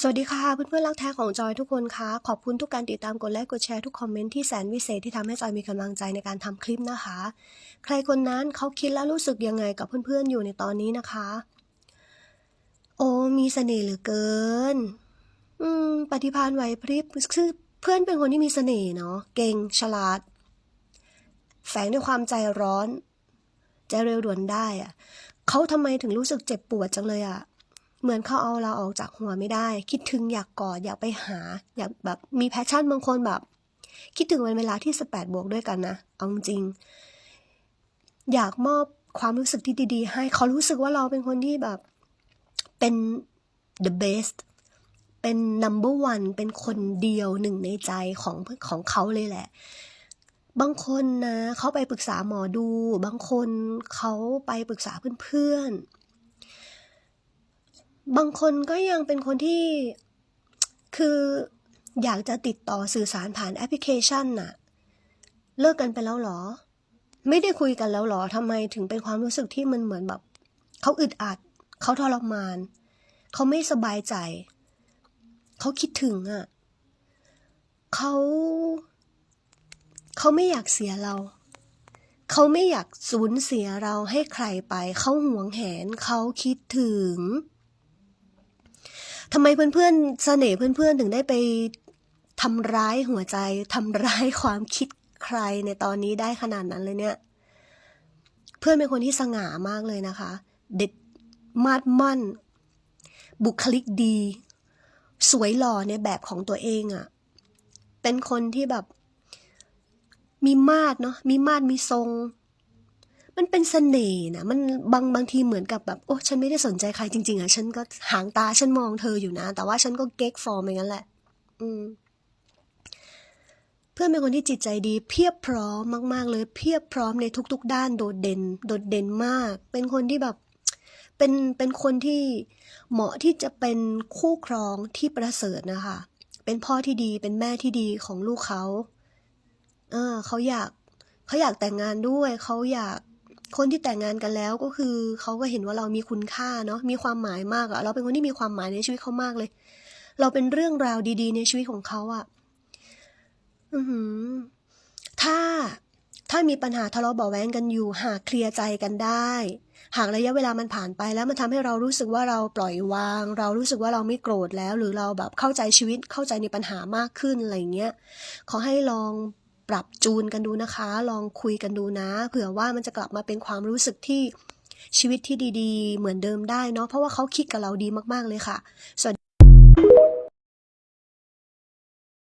สวัสดีค่ะเพื่อนๆรักแท้ของจอยทุกคนคะขอบคุณทุกการติดตามกดไลค์กดแชร์ทุกคอมเมนต์ที่แสนวิเศษที่ทำให้จอยมีกำลังใจในการทำคลิปนะคะ ใครคนนั้นเขาคิดและรู้สึกยังไงกับเพื่อนๆอยู่ในตอนนี้นะคะ โอ้มีเสน่ห์เหลือเกิน อืม ปฏิภาณไหวพริบคือเพื่อนเป็นคนที่มีเสน่ห์เนาะเก่งฉลาด แฝงด้วยความใจร้อน ใจเร็วด่วนได้อะเขาทำไมถึงรู้สึกเจ็บปวดจังเลยอะ เหมือนเขาเอาเราออกจากหัวไม่ได้ คิดถึงอยากกอดอยากไปหา อยากแบบมีแพชชั่นบางคนแบบ คิดถึงวันเวลาที่18บวกด้วยกันนะเอาจริง อยากมอบความรู้สึกที่ดีๆ ให้เขารู้สึกว่าเราเป็นคนที่แบบเป็น the best เป็น number one เป็นคนเดียวหนึ่งในใจของของเขาเลยแหละ บางคนนะเขาไปปรึกษาหมอดู บางคนเขาไปปรึกษาเพื่อนๆ บางคนก็ยังเป็นคนที่คืออยากจะติดต่อสื่อสารผ่านแอปพลิเคชันน่ะ เลิกกันไปแล้วหรอ ไม่ได้คุยกันแล้วหรอทำไมถึงเป็นความรู้สึกที่มันเหมือนแบบเขาอึดอัด เขาทรมาน เขาไม่สบายใจ เขาคิดถึงอะเขาเขาไม่อยากเสียเรา เขาไม่อยากสูญเสียเราให้ใครไป เขาหวงแหน เขาคิดถึงำไมเพื่อนๆเสน่ห์เพื่อนๆถึงได้ไปทำร้ายหัวใจทำร้ายความคิดใครในตอนนี้ได้ขนาดนั้นเลยเนี่ย เพื่อนเป็นคนที่สง่ามากเลยนะคะ เด็ดมาดมั่น บุคลิกดี สวยหล่อในแบบของตัวเองอะ่ะ เป็นคนที่แบบ มีมาดเนาะมีมาดมีทรง มันเป็นเสน่ห์นะมันบางบางทีเหมือนกับแบบโอ้ฉันไม่ได้สนใจใครจริง ๆอะฉันก็หางตาฉันมองเธออยู่นะ แต่ว่าฉันก็เก๊กฟอร์มอย่างนั้นแหละ อืม เพื่อนเป็นคนที่จิตใจดี เพียบพร้อมมาก ๆ เลย เพียบพร้อมในทุก ๆ ด้านโดดเด่น โดดเด่นมาก เป็นคนที่แบบ เป็นเป็นคนที่เหมาะที่จะเป็นคู่ครองที่ประเสริฐนะคะ เป็นพ่อที่ดีเป็นแม่ที่ดีของลูกเขาเออเขาอยากเขาอยากแต่งงานด้วย เขาอยาก คนที่แต่งงานกันแล้วก็คือเขาก็เห็นว่าเรามีคุณค่าเนาะมีความหมายมากอะเราเป็นคนที่มีความหมายในชีวิตเขามากเลย เราเป็นเรื่องราวดี ๆ ในชีวิตของเขาอะอือถ้าถ้ามีปัญหาทะเลาะเบาะแว้งกันอยู่ หากเคลียร์ใจกันได้ หากระยะเวลามันผ่านไปแล้วมันทำให้เรารู้สึกว่าเราปล่อยวาง เรารู้สึกว่าเราไม่โกรธแล้ว หรือเราแบบเข้าใจชีวิตเข้าใจในปัญหามากขึ้นอะไรเงี้ยขอให้ลอง ปรับจูนกันดูนะคะ ลองคุยกันดูนะ เผื่อว่ามันจะกลับมาเป็นความรู้สึกที่ชีวิตที่ดีๆ เหมือนเดิมได้เนาะเพราะว่าเขาคิดกับเราดีมากๆเลยค่ะสวัสดี